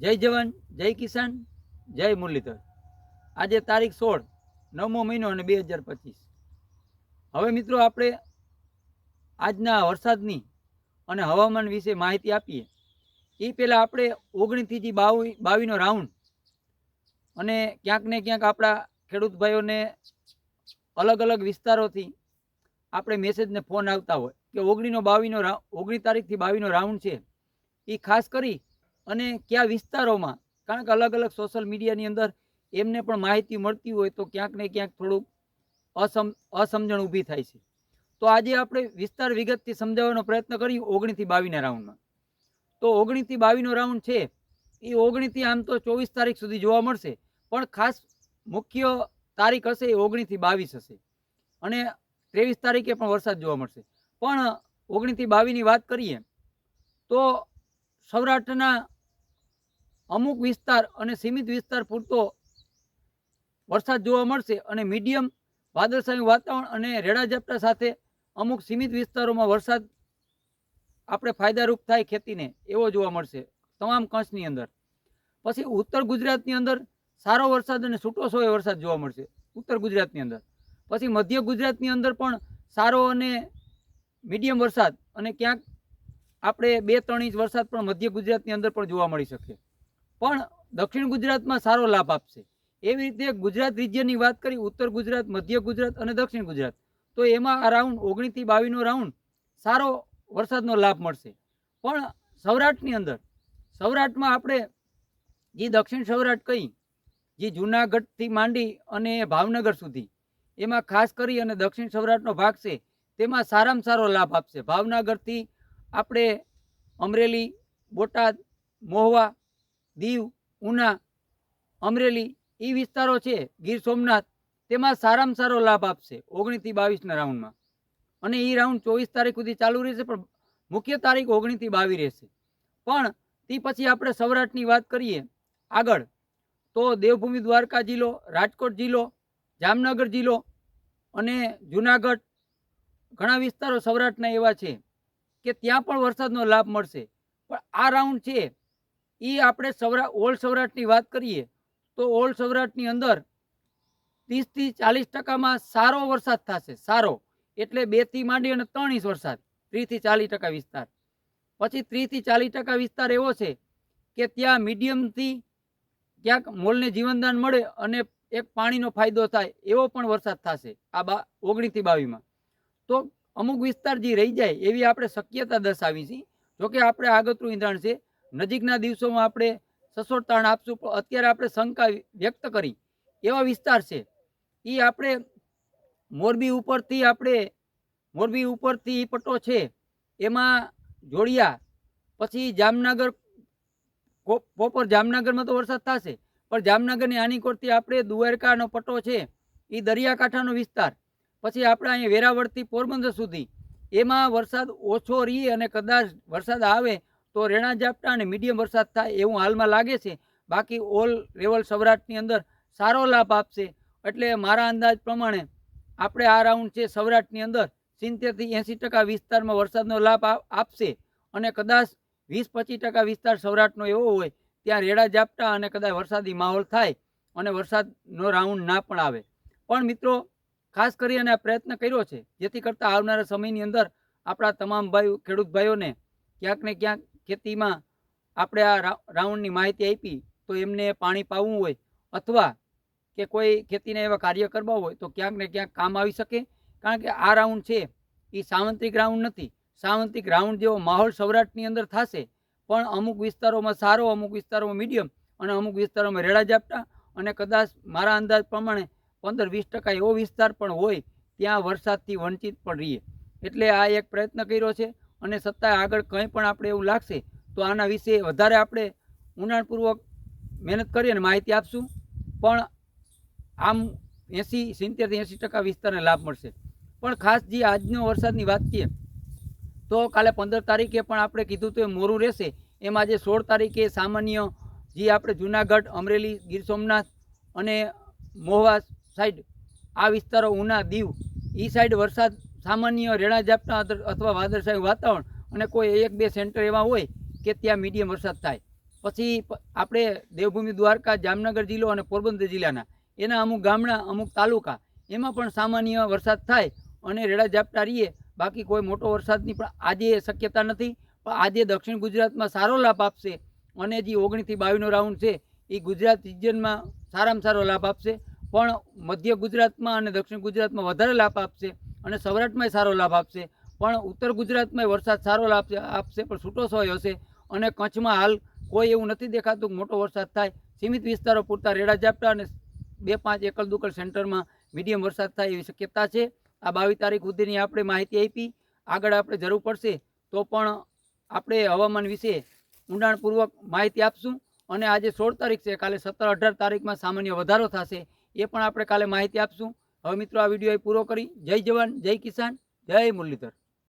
જય જવાન, જય કિસાન, જય મુરલીધર. આજે તારીખ સોળ, નવમો મહિનો અને બે હજાર પચીસ. હવે મિત્રો આપણે આજના વરસાદની અને હવામાન વિશે માહિતી આપીએ. એ પહેલાં આપણે ઓગણીસથી બાવી, બાવીનો રાઉન્ડ અને ક્યાંક ને ક્યાંક આપણા ખેડૂત ભાઈઓને અલગ અલગ વિસ્તારોથી આપણે મેસેજને ફોન આવતા હોય. કે ઓગણીનો બાવીનો ઓગણીસ તારીખથી બાવીનો રાઉન્ડ છે. એ ખાસ કરી અને કયા વિસ્તારોમાં? કારણ કે અલગ અલગ સોશિયલ મીડિયાની અંદર એમને પણ માહિતી મળતી હોય તો ક્યાંક ને ક્યાંક થોડુંક અસમ, અસમજણ ઊભી થાય છે. તો આજે આપણે વિસ્તાર વિગતથી સમજાવવાનો પ્રયત્ન કરીએ ઓગણીસથી બાવીના રાઉન્ડમાં તો ઓગણીસથી બાવીનો રાઉન્ડ છે. એ ઓગણીસથી આમ તો ચોવીસ તારીખ સુધી જોવા મળશે. પણ ખાસ મુખ્ય તારીખ હશે એ ઓગણીસથી બાવીસ હશે. અને ત્રેવીસ તારીખે પણ વરસાદ જોવા મળશે. પણ ઓગણીસથી બાવીની વાત કરીએ તો સૌરાષ્ટ્રના અમુક વિસ્તાર અને સીમિત વિસ્તાર પૂરતો વરસાદ જોવા મળશે અને મીડિયમ વાદળછાયું વાતાવરણ અને રેડા ઝાપટા સાથે અમુક સીમિત વિસ્તારોમાં વરસાદ આપણે ફાયદારૂપ થાય ખેતીને, એવો જોવા મળશે તમામ કંચની અંદર. પછી ઉત્તર ગુજરાતની અંદર સારો વરસાદ અને છૂટો સોય વરસાદ જોવા મળશે ઉત્તર ગુજરાતની અંદર. પછી મધ્ય ગુજરાતની અંદર પણ સારો અને મીડિયમ વરસાદ અને ક્યાંક આપણે બે ત્રણ ઇંચ વરસાદ પણ મધ્ય ગુજરાતની અંદર પણ જોવા મળી શકે. પણ દક્ષિણ ગુજરાતમાં સારો લાભ આપશે. એવી રીતે ગુજરાત રિજિયનની વાત કરી, ઉત્તર ગુજરાત, મધ્ય ગુજરાત અને દક્ષિણ ગુજરાત, તો એમાં આ રાઉન્ડ ઓગણીસથી બાવીસનો રાઉન્ડ સારો વરસાદનો લાભ મળશે. પણ સૌરાષ્ટ્રની અંદર, સૌરાષ્ટ્રમાં આપણે જે દક્ષિણ સૌરાષ્ટ્ર કહી જે જૂનાગઢથી માંડી અને ભાવનગર સુધી, એમાં ખાસ કરી અને દક્ષિણ સૌરાષ્ટ્રનો ભાગ છે, તેમાં સારામાં સારો લાભ આપશે. ભાવનગરથી આપણે અમરેલી, બોટાદ, મહુવા દીવ, ઉના, અમરેલી એ વિસ્તારો છે, ગીર સોમનાથ. તેમાં સારામાં સારો લાભ આપશે ઓગણીસથી બાવીસના રાઉન્ડમાં અને એ રાઉન્ડ ચોવીસ તારીખ સુધી ચાલુ રહેશે, પણ મુખ્ય તારીખ ઓગણીસથી બાવીસ રહેશે. પણ તે પછી આપણે સૌરાષ્ટ્રની વાત કરીએ, આગળ. તો દેવભૂમિ દ્વારકા જિલ્લો, રાજકોટ જિલ્લો, જામનગર જિલ્લો અને જુનાગઢ. ઘણા વિસ્તારો સૌરાષ્ટ્રના એવા છે કે ત્યાં પણ વરસાદનો લાભ મળશે. પણ આ રાઉન્ડ છે એ આપણે સૌરા, ઓલ સૌરાષ્ટ્રની વાત કરીએ, તો ઓલ સૌરાષ્ટ્રની અંદર ત્રીસથી ચાલીસ ટકામાં સારો વરસાદ થશે, સારો. એટલે બેથી માંડી અને ત્રણ ઇંચ વરસાદ, ત્રીસથી ચાલીસ ટકા વિસ્તાર. પછી ત્રીસથી ચાલીસ ટકા વિસ્તાર એવો છે કે ત્યાં મીડિયમથી ક્યાંક મોલને જીવનદાન મળે અને એક પાણીનો ફાયદો થાય, એવો પણ વરસાદ થશે, આ બા, ઓગણીસથી બાવીસમાં. તો અમુક વિસ્તાર જે રહી જાય એવી આપણે શક્યતા દર્શાવી છે. જોકે આપણે આગતરું ઈંધણ છે નજીકના દિવસોમાં આપણે સસોટ તાણ આપશું, પણ અત્યારે આપણે શંકા વ્યક્ત કરી. એવા વિસ્તાર છે. એ આપણે મોરબી ઉપરથી આપણે, મોરબી ઉપરથી પટ્ટો છે. એમાં જોડિયા, પછી જામનગર પોપર જામનગરમાં તો વરસાદ થશે. પણ જામનગરની આની કોરથી આપણે દુવારકાનો પટ્ટો છે. એ દરિયાકાંઠાનો વિસ્તાર. પછી આપણે અહીંયા વેરાવળથી પોરબંદર સુધી. એમાં વરસાદ ઓછો રહી અને કદાચ વરસાદ આવે તો રેણા ઝાપટા અને મીડિયમ વરસાદ થાય એવું હાલમાં લાગે છે. બાકી ઓલ લેવલ સૌરાષ્ટ્રની અંદર સારો લાભ આપશે. એટલે મારા અંદાજ પ્રમાણે આપણે આ રાઉન્ડ છે સૌરાષ્ટ્રની અંદર સિત્તેરથી એંસી ટકા વિસ્તારમાં વરસાદનો લાભ આપશે. અને કદાચ વીસ પચીસ ટકા વિસ્તાર સૌરાષ્ટ્રનો એવો હોય, ત્યાં રેડા ઝાપટા અને કદાચ વરસાદી માહોલ થાય અને વરસાદનો રાઉન્ડ ના પણ આવે. પણ મિત્રો, ખાસ કરી અને આ પ્રયત્ન કર્યો છે. જેથી કરતાં આવનારા સમયની અંદર આપણા તમામ ભાઈ ખેડૂત ભાઈઓને ક્યાંક ને ક્યાંક ખેતીમાં આપણે આ રાઉન્ડની માહિતી આપી તો એમને પાણી પાવું હોય અથવા કે કોઈ ખેતીને એવા કાર્ય કરવા હોય તો ક્યાંક ને ક્યાંક કામ આવી શકે. કારણ કે આ રાઉન્ડ છે એ સાવંત્રિક રાઉન્ડ નથી. સાવંત્રિક રાઉન્ડ જેવો માહોલ સૌરાષ્ટ્રની અંદર થશે, પણ અમુક વિસ્તારોમાં સારો, અમુક વિસ્તારોમાં મીડિયમ અને અમુક વિસ્તારોમાં રેડા ઝાપટા અને કદાચ મારા અંદાજ પ્રમાણે પંદર વીસ ટકા એવો વિસ્તાર પણ હોય ત્યાં વરસાદથી વંચિત પણ રહીએ. એટલે આ એક પ્રયત્ન કર્યો છે. અને સત્તા આગળ કંઈ પણ આપણે એવું લાગશે, તો આના વિશે વધારે આપણે ઊંડાણપૂર્વક મહેનત કરી અને માહિતી આપશું. પણ આમ એંસી સિત્તેરથી એંસી ટકા વિસ્તારને લાભ મળશે. પણ ખાસ જે આજનો વરસાદની વાત કરીએ, તો કાલે પંદર તારીખે પણ આપણે કીધું તો એ મોરું રહેશે. એમાં આજે સોળ તારીખે સામાન્ય જે આપણે જુનાગઢ, અમરેલી, ગીર સોમનાથ અને મોહવા સાઈડ આ વિસ્તારો ઉના દીવ એ સાઈડ વરસાદ સામાન્ય રેણા ઝાપટા અથવા વાદળછાયું વાતાવરણ અને કોઈ એક બે સેન્ટર એવા હોય કે ત્યાં મીડિયમ વરસાદ થાય. પછી આપણે દેવભૂમિ દ્વારકા, જામનગર જિલ્લો અને પોરબંદર જિલ્લાના, એના અમુક ગામડા, અમુક તાલુકા, એમાં પણ સામાન્ય વરસાદ થાય અને રેડા ઝાપટા રહીએ, બાકી કોઈ મોટો વરસાદની પણ આજે શક્યતા નથી. પણ આજે દક્ષિણ ગુજરાતમાં સારો લાભ આપશે અને જે ઓગણીસથી બાવીસનો રાઉન્ડ છે, એ ગુજરાત રિજનમાં સારામાં સારો લાભ આપશે. પણ મધ્ય ગુજરાતમાં અને દક્ષિણ ગુજરાતમાં વધારે લાભ આપશે. અને સૌરાષ્ટ્રમાંય સારો લાભ આપશે. પણ ઉત્તર ગુજરાતમાં વરસાદ સારો લાભ આપશે, પણ છૂટો સોય હશે અને કચ્છમાં હાલ કોઈ એવું નથી દેખાતું કે મોટો વરસાદ થાય. સીમિત વિસ્તારો પૂરતા રેડા ઝાપટા અને બે પાંચ એકલ દુકલ સેન્ટરમાં મીડિયમ વરસાદ થાય એવી શક્યતા છે. આ બાવીસ તારીખ સુધીની આપણે માહિતી આપી. આગળ આપણે જરૂર પડશે તો પણ આપણે હવામાન વિશે ઊંડાણપૂર્વક માહિતી આપશું. અને આજે સોળ તારીખ છે, કાલે સત્તર અઢાર તારીખમાં સામાન્ય વધારો થશે. એ પણ આપણે કાલે માહિતી આપશું. હવે મિત્રો આ વીડિયો પૂરો કરી. જય જવાન જય કિસાન જય મુરલીધર.